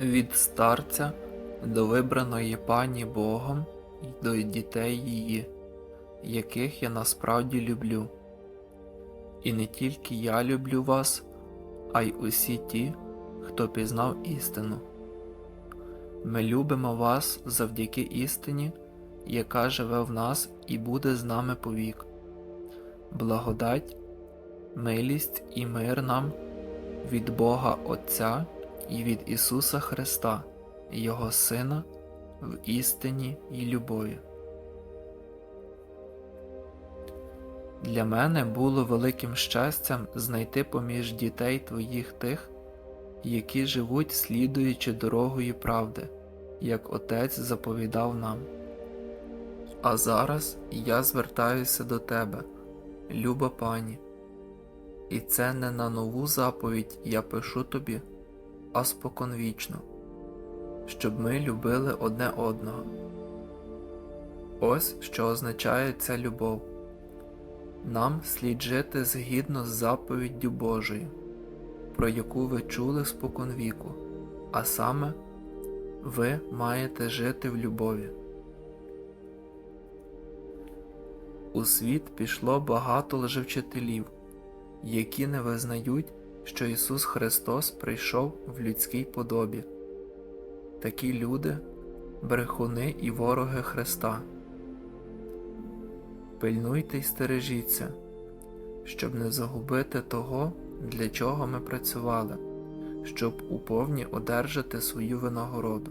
від старця до вибраної пані Богом і до дітей її, яких я насправді люблю. І не тільки я люблю вас, а й усі ті, хто пізнав істину. Ми любимо вас завдяки істині, яка живе в нас і буде з нами повік. Благодать, милість і мир нам від Бога Отця і від Ісуса Христа, Його Сина, в істині і любові. Для мене було великим щастям знайти поміж дітей твоїх тих, які живуть, слідуючи дорогою правди, як Отець заповідав нам. А зараз я звертаюся до тебе, люба пані, і це не на нову заповідь я пишу тобі, а споконвічно, щоб ми любили одне одного. Ось що означає ця любов. Нам слід жити згідно з заповіддю Божою, про яку ви чули споконвіку, а саме ви маєте жити в любові. У світ пішло багато лжевчителів, які не визнають, що Ісус Христос прийшов в людській подобі. Такі люди брехуни і вороги Христа. Пильнуйте й стережіться, щоб не загубити того, для чого ми працювали, щоб уповні одержати свою винагороду.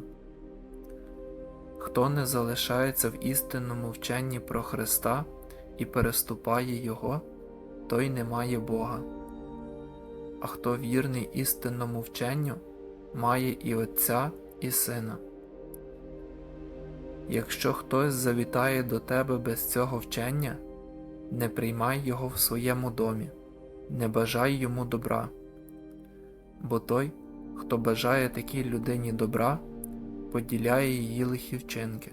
Хто не залишається в істинному вченні про Христа і переступає Його, той не має Бога. А хто вірний істинному вченню, має і Отця, і Сина. Якщо хтось завітає до тебе без цього вчення, не приймай його в своєму домі, не бажай йому добра, бо той, хто бажає такій людині добра, поділяє її лихі вчинки.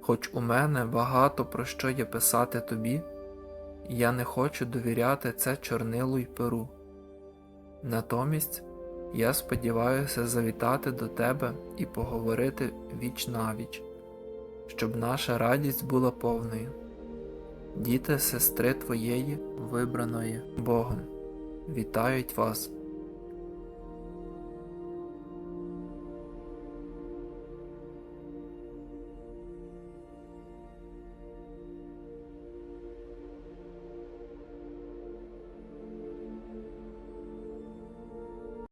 Хоч у мене багато про що є писати тобі, я не хочу довіряти це чорнилу й перу. Натомість я сподіваюся завітати до тебе і поговорити віч навіч, щоб наша радість була повною. Діти сестри твоєї, вибраної Богом, вітають вас.